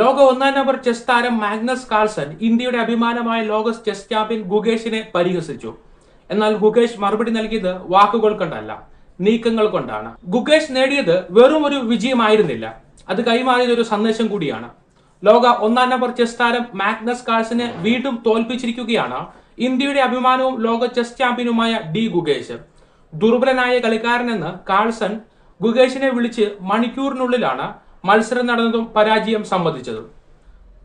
ലോക ഒന്നാം number chess താരം മാഗ്നസ് കാൾസൺ ഇന്ത്യയുടെ അഭിമാനമായ ലോക ചെസ് ചാമ്പ്യൻ ഗുകേഷിനെ പരിഹസിച്ചു. എന്നാൽ ഗുകേഷ് മറുപടി നൽകിയത് വാക്കുകൾ കൊണ്ടല്ല നീക്കങ്ങൾ കൊണ്ടാണ്. ഗുകേഷ് നേടിയത് വെറും ഒരു വിജയമായിരുന്നില്ല അത് കൈമാറിയത് ഒരു സന്ദേശം കൂടിയാണ്. ലോക ഒന്നാം നമ്പർ ചെസ് താരം മാഗ്നസ് കാൾസനെ വീണ്ടും തോൽപ്പിച്ചിരിക്കുകയാണ് ഇന്ത്യയുടെ അഭിമാനവും ലോക ചെസ് ചാമ്പ്യനുമായ ഡി ഗുകേഷ്. ദുർബലനായ കളിക്കാരനെന്ന് കാൾസൺ ഗുകേഷിനെ വിളിച്ച് മണിക്കൂറിനുള്ളിലാണ് മത്സരം നടന്നതും പരാജയം സമ്മതിച്ചതും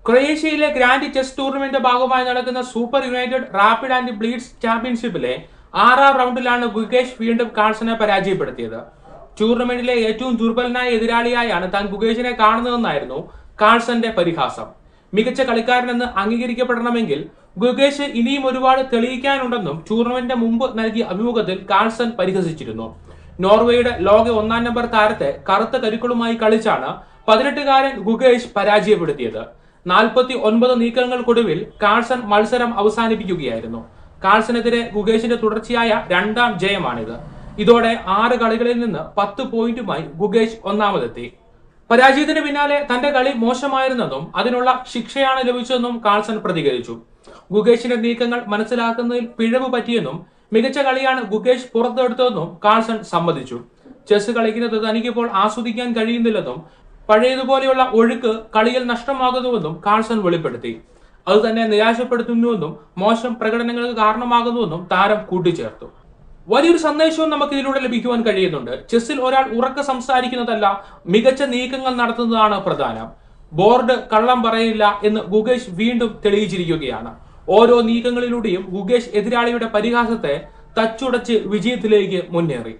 ക്രൊയേഷ്യയിലെ ഗ്രാൻഡ് ചെസ് ടൂർണമെന്റ് ഭാഗമായി നടക്കുന്ന super united rapid and blitz ചാമ്പ്യൻഷിപ്പിലെ ആറാം റൗണ്ടിലാണ് ഗുഗേഷ് വീണ്ടും കാൾസനെ പരാജയപ്പെടുത്തിയത്. ടൂർണമെന്റിലെ ഏറ്റവും ദുർബലനായ എതിരാളിയായാണ് താൻ ഗുകേഷിനെ കാണുന്നതെന്നായിരുന്നു കാൾസന്റെ പരിഹാസം. മികച്ച കളിക്കാരനെന്ന് അംഗീകരിക്കപ്പെടണമെങ്കിൽ ഗുഗേഷ് ഇനിയും ഒരുപാട് തെളിയിക്കാനുണ്ടെന്നും ടൂർണമെന്റിന്റെ മുമ്പ് നൽകിയ അഭിമുഖത്തിൽ കാൾസൺ പരിഹസിച്ചിരുന്നു. നോർവേയുടെ ലോക ഒന്നാം നമ്പർ താരത്തെ കറുത്ത കരുക്കളുമായി കളിച്ചാണ് പതിനെട്ടുകാരൻ ഗുഗേഷ് പരാജയപ്പെടുത്തിയത്. നാൽപ്പത്തി ഒൻപത് നീക്കങ്ങൾക്കൊടുവിൽ കാൾസൺ മത്സരം അവസാനിപ്പിക്കുകയായിരുന്നു. കാൾസനെതിരെ ഗുഗേഷിന്റെ തുടർച്ചയായ രണ്ടാം ജയമാണിത്. ഇതോടെ ആറ് കളികളിൽ നിന്ന് പത്ത് പോയിന്റുമായി ഗുഗേഷ് ഒന്നാമതെത്തി. പരാജയത്തിന് പിന്നാലെ തന്റെ കളി മോശമായിരുന്നെന്നും അതിനുള്ള ശിക്ഷയാണ് ലഭിച്ചതെന്നും കാൾസൺ പ്രതികരിച്ചു. ഗുഗേഷിന്റെ നീക്കങ്ങൾ മനസ്സിലാക്കുന്നതിൽ പിഴവ് പറ്റിയെന്നും മികച്ച കളിയാണ് ഗുകേഷ് പുറത്തെടുത്തതെന്നും കാൾസൺ സമ്മതിച്ചു. ചെസ് കളിക്കുന്നത് തനിക്കിപ്പോൾ ആസ്വദിക്കാൻ കഴിയുന്നില്ലെന്നും പഴയതുപോലെയുള്ള ഒഴുക്ക് കളിയിൽ നഷ്ടമാകുന്നുവെന്നും കാൾസൺ വെളിപ്പെടുത്തി. അത് തന്നെ നിരാശപ്പെടുത്തുന്നുവെന്നും മോശം പ്രകടനങ്ങൾക്ക് കാരണമാകുന്നുവെന്നും താരം കൂട്ടിച്ചേർത്തു. വലിയൊരു സന്ദേശവും നമുക്ക് ഇതിലൂടെ ലഭിക്കുവാൻ കഴിയുന്നുണ്ട്. ചെസ്സിൽ ഒരാൾ ഉറക്ക സംസാരിക്കുന്നതല്ല മികച്ച നീക്കങ്ങൾ നടത്തുന്നതാണ് പ്രധാനം. ബോർഡ് കള്ളം പറയില്ല എന്ന് ഗുകേഷ് വീണ്ടും തെളിയിച്ചിരിക്കുകയാണ്. ഓരോ നീക്കങ്ങളിലൂടെയും ഗുകേഷ് എതിരാളിയുടെ പരിഹാസത്തെ തച്ചുടച്ച് വിജയത്തിലേക്ക് മുന്നേറി.